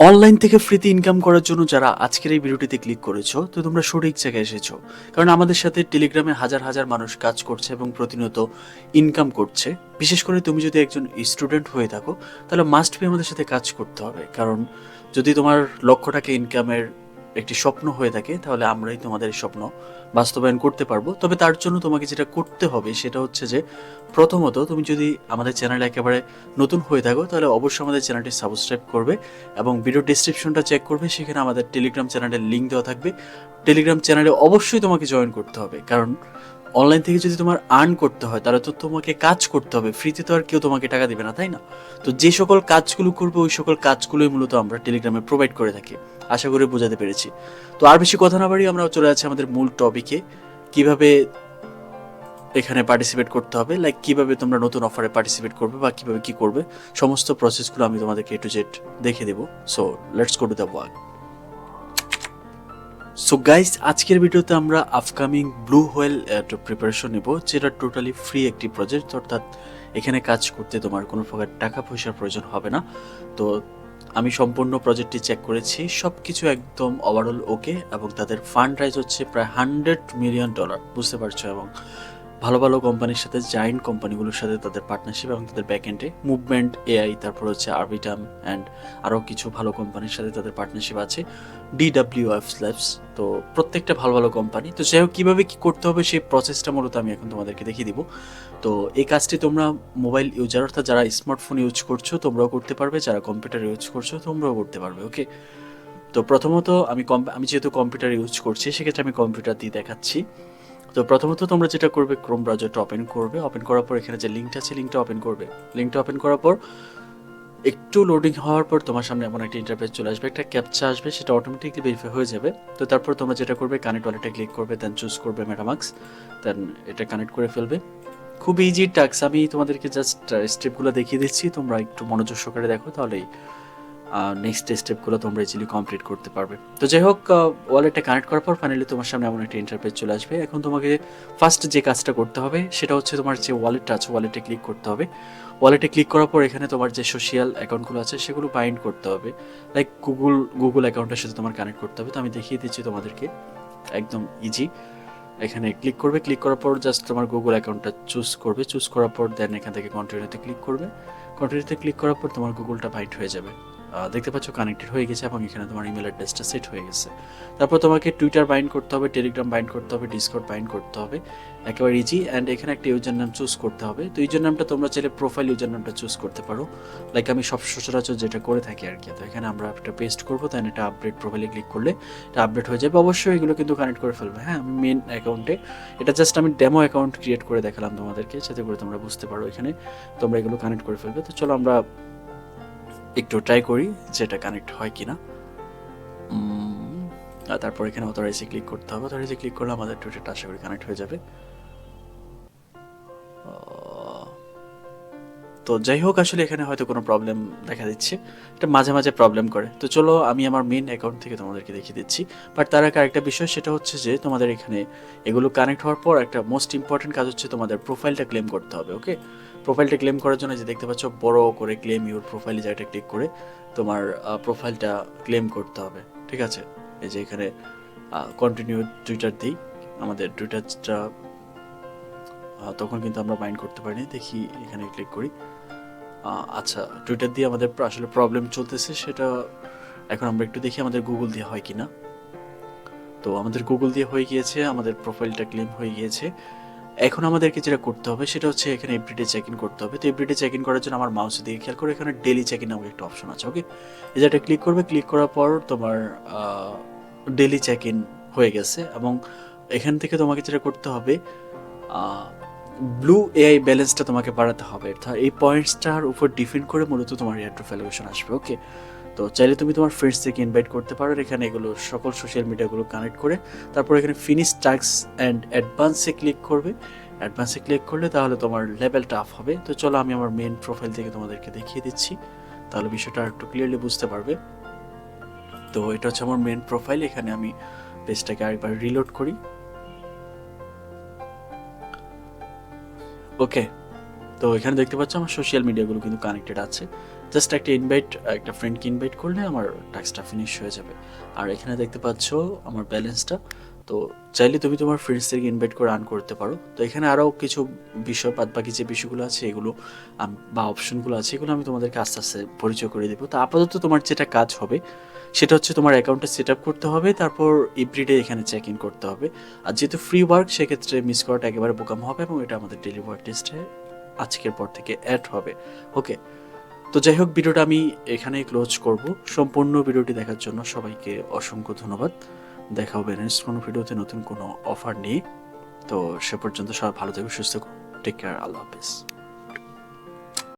Online থেকে ফ্রিতে income করার জন্য যারা আজকের এই ভিডিওটিতে ক্লিক করেছ, তো তোমরা সঠিক জায়গায় এসেছ। কারণ আমাদের সাথে টেলিগ্রামে হাজার হাজার মানুষ কাজ করছে এবং প্রতিনিয়ত ইনকাম করছে। বিশেষ করে তুমি যদি একজন স্টুডেন্ট হয়ে থাকো, তাহলে মাস্ট বি আমাদের সাথে কাজ করতে হবে। কারণ যদি তোমার লক্ষ্যটাকে ইনকামের একটি স্বপ্ন হয়ে থাকে, তাহলে আমরাই তোমাদের এই স্বপ্ন বাস্তবায়ন করতে পারব। তবে তার জন্য তোমাকে যেটা করতে হবে, সেটা হচ্ছে যে, প্রথমত তুমি যদি আমাদের চ্যানেল একেবারে নতুন হয়ে থাকো, তাহলে অবশ্যই আমাদের চ্যানেলটি সাবস্ক্রাইব করবে এবং ভিডিও ডিসক্রিপশনটা চেক করবে, সেখানে আমাদের টেলিগ্রাম চ্যানেলের লিঙ্ক দেওয়া থাকবে। টেলিগ্রাম চ্যানেলে অবশ্যই তোমাকে জয়েন করতে হবে, কারণ অনলাইন থেকে যদি তোমার আর্ন করতে হয়, তাহলে তো তোমাকে কাজ করতে হবে। ফ্রিতে তো আর কেউ তোমাকে টাকা দিবে না, তাই না? তো যে সকল কাজগুলো করবে, ওই সকল কাজগুলোই মূলত আমরা টেলিগ্রামে প্রোভাইড করে থাকি। আশা করি বোঝাতে পেরেছি। তো আর বেশি কথা না বাড়িয়ে আমরা চলে যাচ্ছি আমাদের মূল টপিকে কীভাবে এখানে পার্টিসিপেট করতে হবে? লাইক কীভাবে তোমরা নতুন অফারে পার্টিসিপেট করবে বা কীভাবে কি করবে? সমস্ত প্রসেসগুলো আমি তোমাদেরকে এ টু জেড দেখে দেবো। So let's go to the work so guys আজকের ভিডিওতে আমরা আপকামিং ব্লু হোয়েল প্রিপারেশন নেব, যেটা টোটালি ফ্রি একটি প্রজেক্ট অর্থাৎ এখানে কাজ করতে তোমার কোনো প্রকার টাকা পয়সার প্রয়োজন হবে না। তো আমি সম্পূর্ণ প্রজেক্টটি চেক করেছি সব কিছু একদম ওভারঅল ওকে এবং তাদের ফান্ড রাইজ হচ্ছে প্রায় হান্ড্রেড মিলিয়ন ডলার বুঝতে পারছ? এবং ভালো ভালো কোম্পানির সাথে জায়েন্ট কোম্পানিগুলোর সাথে তাদের পার্টনারশিপ এবং তাদের ব্যাকএন্ডে মুভমেন্ট এআই তারপর হচ্ছে আরবিটাম অ্যান্ড আরও কিছু ভালো কোম্পানির সাথে তাদের পার্টনারশিপ আছে ডিডাব্লিউ এফ ল্যাবস তো প্রত্যেকটা ভালো ভালো কোম্পানি। তো যাই হোক, কীভাবে কী করতে হবে সেই প্রসেসটা মূলত আমি এখন তোমাদেরকে দেখিয়ে দিব। তো এই কাজটি তোমরা মোবাইল ইউজার অর্থাৎ যারা স্মার্টফোন ইউজ করছ, তোমরাও করতে পারবে, যারা কম্পিউটার ইউজ করছ, তোমরাও করতে পারবে ওকে তো প্রথমত আমি আমি যেহেতু কম্পিউটার ইউজ করছি, সেক্ষেত্রে আমি কম্পিউটার দিয়ে দেখাচ্ছি। তো প্রথমত তোমরা যেটা করবে ক্রোম ব্রাউজারটা ওপেন করবে। ওপেন করার পর এখানে যে লিঙ্কটা আছে লিঙ্কটা ওপেন করবে। লিঙ্কটা ওপেন করার পর একটু লোডিং হওয়ার পর তোমার সামনে এমন একটা ইন্টারফেস চলে আসবে। একটা ক্যাপচা আসবে, সেটা অটোমেটিকলি ভেরিফাই হয়ে যাবে। তো তারপর তোমরা যেটা করবে কানেক্ট ওয়ালেটে ক্লিক করবে দেন চুজ করবে মেটামাক্স দেন এটা কানেক্ট করে ফেলবে। খুব ইজি টাস্ক আমি তোমাদেরকে জাস্ট স্টেপগুলো দেখিয়ে দিচ্ছি। তোমরা একটু মনোযোগ সহকারে দেখো, তাহলেই নেক্সট স্টেপগুলো তোমরা ইজিলি কমপ্লিট করতে পারবে। তো যাই হোক ওয়ালেটটা কানেক্ট করার পর ফাইনালি তোমার সামনে এমন একটা ইন্টারফেস চলে আসবে। এখন তোমাকে ফার্স্ট যে কাজটা করতে হবে, সেটা হচ্ছে তোমার যে ওয়ালেটটা আছে ওয়ালেটে ক্লিক করতে হবে। ওয়ালেটে ক্লিক করার পর এখানে তোমার যে সোশ্যাল অ্যাকাউন্টগুলো আছে, সেগুলো বাইন্ড করতে হবে। লাইক গুগল গুগল অ্যাকাউন্টের সাথে তোমার কানেক্ট করতে হবে। তো আমি দেখিয়ে দিচ্ছি তোমাদেরকে, একদম ইজি এখানে ক্লিক করবে ক্লিক করার পর জাস্ট তোমার গুগল অ্যাকাউন্টটা চুজ করবে। চুজ করার পর দেন এখান থেকে কন্টিনিউতে ক্লিক করবে। কন্টিনিউতে ক্লিক করার পর তোমার গুগলটা বাইন্ড হয়ে যাবে। দেখতে পাচ্ছ কানেক্টেড হয়ে গেছে এবং এখানে তোমার ইমেল অ্যাড্রেসটা সেট হয়ে গেছে। তারপর তোমাকে টুইটার বাইন্ড করতে হবে টেলিগ্রাম বাইন্ড করতে হবে ডিসকর্ড বাইন্ড করতে হবে, একেবারে ইজি অ্যান্ড এখানে একটা ইউজার নাম চুজ করতে হবে। তো ইউজার নামটা তোমরা চাইলে প্রোফাইল ইউজার নামটা চুজ করতে পারো। লাইক আমি সব সচরাচর যেটা করে থাকি আর কি, তো এখানে আমরা একটা পেস্ট করব দেন এটা আপডেট প্রোফাইলে ক্লিক করলে এটা আপডেট হয়ে যাবে। অবশ্যই এগুলো কিন্তু কানেক্ট করে ফেলবে। হ্যাঁ আমি মেন অ্যাকাউন্টে এটা জাস্ট আমি ডেমো অ্যাকাউন্ট ক্রিয়েট করে দেখালাম তোমাদেরকে, যাতে করে তোমরা বুঝতে পারো এখানে তোমরা এগুলো কানেক্ট করে ফেলবে। তো চলো আমরা একটু ট্রাই করি যে এটা কানেক্ট হয় কিনা। উম, আর তারপর এখানে অথরাইজে ক্লিক করতে হবে। অথরাইজে ক্লিক করলে আমাদের টুইটারটা আশা করি কানেক্ট হয়ে যাবে। তো যাই হোক আসলে এখানে হয়তো কোনো প্রবলেম দেখা দিচ্ছে। এটা মাঝে মাঝে প্রবলেম করে। তো চলো আমি আমার মেন অ্যাকাউন্ট থেকে তোমাদেরকে দেখিয়ে দিচ্ছি। বাট তার আগে আরেকটা বিষয় সেটা হচ্ছে যে তোমাদের এখানে এগুলো কানেক্ট হওয়ার পর একটা মোস্ট ইম্পর্টেন্ট কাজ হচ্ছে তোমাদের প্রোফাইলটা ক্লেম করতে হবে ওকে প্রোফাইলটা ক্লেম করার জন্য যে দেখতে পাচ্ছ বড় করে ক্লেম ইউর প্রোফাইলে জায়গাটা ক্লিক করে তোমার প্রোফাইলটা ক্লেম করতে হবে, ঠিক আছে? এই যে এখানে কন্টিনিউ টুইটার দিই আমাদের টুইটারটা তখন কিন্তু আমরা মাইন্ড করতে পারিনি, দেখি এখানে ক্লিক করি। আচ্ছা টুইটার দিয়ে আমাদের আসলে প্রবলেম চলতেছে, সেটা এখন আমরা একটু দেখি আমাদের গুগল দিয়ে হয় কিনা। তো আমাদের গুগল দিয়ে হয়ে গিয়েছে, আমাদের প্রোফাইলটা ক্লেম হয়ে গিয়েছে। এখন আমাদেরকে যেটা করতে হবে, সেটা হচ্ছে এখানে এভরিডে চেক ইন করতে হবে। তো এভরিডে চেক ইন করার জন্য আমার মাউসের দিয়ে খেয়াল করে এখানে ডেলি চেক ইন নামক একটা অপশন আছে ওকে এই যেটা ক্লিক করবে ক্লিক করার পর তোমার ডেলি চেক ইন হয়ে গেছে এবং এখান থেকে তোমাকে যেটা করতে হবে ব্লু এআই ব্যালেন্সটা তোমাকে বাড়াতে হবে। অর্থাৎ এই পয়েন্টসটার উপর ডিপেন্ড করে মূলত তোমার এয়ারট্রো ভ্যালুয়েশন আসবে ওকে তো চাইলে তুমি তোমার ফ্রেন্ডসদেরকে ইনভাইট করতে পারো এখানে এগুলো সকল সোশ্যাল মিডিয়াগুলো কানেক্ট করে। তারপর এখানে ফিনিশ টাস্ক অ্যান্ড অ্যাডভান্সে ক্লিক করবে। অ্যাডভান্সে ক্লিক করলে তাহলে তোমার লেভেলটা আপ হবে। তো চলো আমি আমার মেন প্রোফাইল থেকে তোমাদেরকে দেখিয়ে দিচ্ছি। তাহলে বিষয়টা একটু ক্লিয়ারলি বুঝতে পারবে। তো এটা হচ্ছে আমার মেন প্রোফাইল এখানে আমি পেজটাকে আরেকবার রিলোড করি। ওকে তো এখানে দেখতে পাচ্ছ আমার সোশ্যাল মিডিয়াগুলো কিন্তু কানেক্টেড আছে। জাস্ট একটা ইনভাইট একটা ফ্রেন্ডকে ইনভাইট করলে আমার টাস্কটা ফিনিশ হয়ে যাবে। আর এখানে দেখতে পাচ্ছ আমার ব্যালেন্সটা তো চাইলে তুমি তোমার ফ্রেন্ডসদেরকে ইনভাইট করে আর্ন করতে পারো। তো এখানে আরও কিছু বিষয় বাদ বাকি যে বিষয়গুলো আছে, এগুলো বা অপশনগুলো আছে, এগুলো আমি তোমাদেরকে আস্তে আস্তে পরিচয় করে দেবো। তো আপাতত তোমার যেটা কাজ হবে, সেটা হচ্ছে তোমার অ্যাকাউন্টটা সেট আপ করতে হবে, তারপর এভরিডে এখানে চেক ইন করতে হবে। আর যেহেতু ফ্রি ওয়ার্ক সেক্ষেত্রে মিস করাটা একেবারে বোকাম হবে এবং এটা আমাদের ডেলি ওয়ার্ক টেস্টে আজকের পর থেকে অ্যাড হবে। ওকে তো যাই হোক, ভিডিওটা আমি এখানেই ক্লোজ করব। সম্পূর্ণ ভিডিওটি দেখার জন্য সবাইকে অসংখ্য ধন্যবাদ। দেখা হবে নেক্সট কোনো ভিডিওতে নতুন কোনো অফার নেই তো সে পর্যন্ত সবাই ভালো থাকবে সুস্থ টেক কেয়ার আল্লাহ হাফিজ।